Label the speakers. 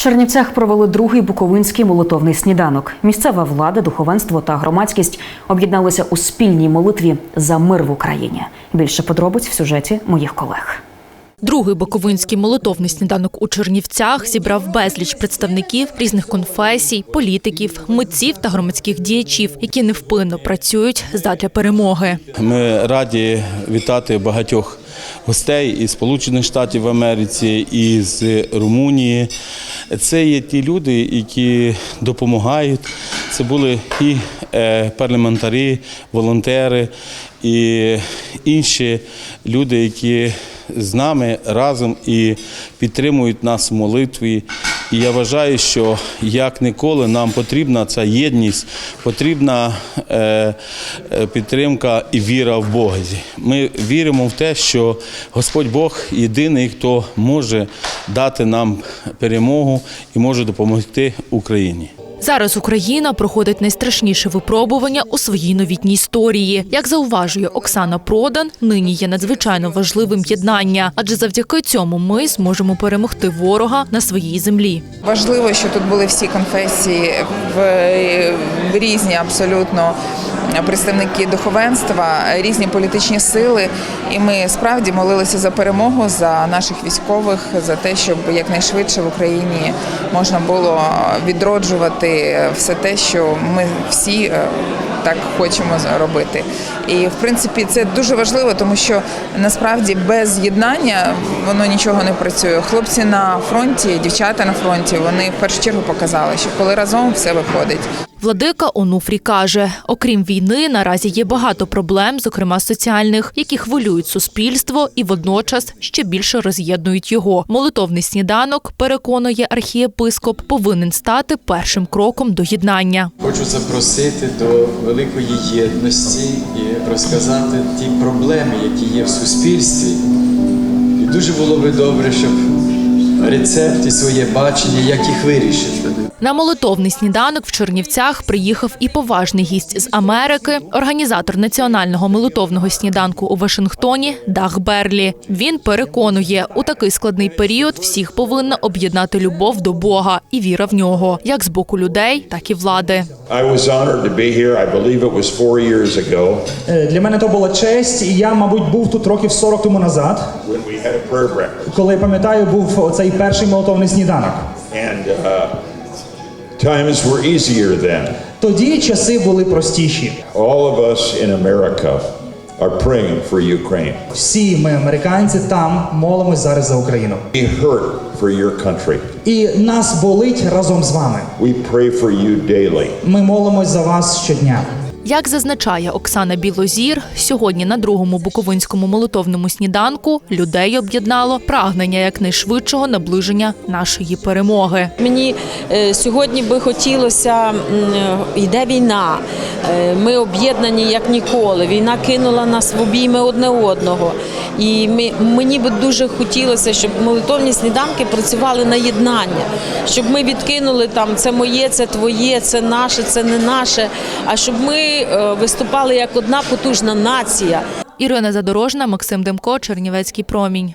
Speaker 1: Чернівцях провели другий буковинський молитовний сніданок. Місцева влада, духовенство та громадськість об'єдналися у спільній молитві за мир в Україні. Більше подробиць в сюжеті моїх колег.
Speaker 2: Другий Буковинський молитовний сніданок у Чернівцях зібрав безліч представників різних конфесій, політиків, митців та громадських діячів, які невпинно працюють задля перемоги.
Speaker 3: Ми раді вітати багатьох гостей із Сполучених Штатів Америці, із Румунії. Це є ті люди, які допомагають. Це були і е, парламентарі, волонтери, і інші люди, які з нами разом і підтримують нас в молитві. І я вважаю, що як ніколи нам потрібна ця єдність, потрібна е, е, підтримка і віра в Бога. Ми віримо в те, що Господь Бог єдиний, хто може дати нам перемогу і може допомогти Україні.
Speaker 2: Зараз Україна проходить найстрашніше випробування у своїй новітній історії. Як зауважує Оксана Продан, нині є надзвичайно важливим єднання, адже завдяки цьому ми зможемо перемогти ворога на своїй землі.
Speaker 4: Важливо, що тут були всі конфесії в, різні абсолютно представники духовенства, різні політичні сили. І ми справді молилися за перемогу за наших військових, за те, щоб якнайшвидше в Україні можна було відроджувати все те, що ми всі е, так хочемо робити. І в принципі це дуже важливо, тому що насправді без єднання воно нічого не працює. Хлопці на фронті, дівчата на фронті, вони в першу чергу показали, що коли разом все виходить.
Speaker 2: Владика Онуфрій каже: окрім війни, наразі є багато проблем, зокрема соціальних, які хвилюють суспільство і водночас ще більше роз'єднують його. Молитовний сніданок, переконує архієпископ, повинен стати першим кроком до єднання.
Speaker 5: Хочу запросити до великої єдності і розказати ті проблеми, які є в суспільстві. І дуже було би добре, щоб рецепт і своє бачення, як їх вирішити.
Speaker 2: На молитовний сніданок в Чернівцях приїхав і поважний гість з Америки, організатор національного молитовного сніданку у Вашингтоні Даг Берлі. Він переконує, у такий складний період всіх повинна об'єднати любов до Бога і віра в нього, як з боку людей, так і влади.
Speaker 6: Е, Для мене то була честь, і я, мабуть, був тут років 40 тому назад, коли пам'ятаю, був оцей перший молотовний сніданок.
Speaker 7: And uh, times were easier then.
Speaker 6: Тоді часи були простіші.
Speaker 7: All of us in America are praying for Ukraine.
Speaker 6: Всі ми, американці, там молимось зараз за Україну.
Speaker 7: We hurt for your country.
Speaker 6: І нас болить разом з вами.
Speaker 7: We pray for you daily.
Speaker 6: Ми молимось за вас щодня.
Speaker 2: Як зазначає Оксана Білозір, сьогодні на другому буковинському молитовному сніданку людей об'єднало прагнення якнайшвидшого наближення нашої перемоги.
Speaker 8: Мені е, сьогодні би хотілося, е, йде війна. Е, Ми об'єднані як ніколи. Війна кинула нас в обійми одне одного. І мені би дуже хотілося, щоб молитовні сніданки працювали на єднання, щоб ми відкинули там це моє, це твоє, це наше, це не наше. А щоб ми е, виступали як одна потужна нація.
Speaker 2: Ірина Задорожна, Максим Демко, Чернівецький промінь.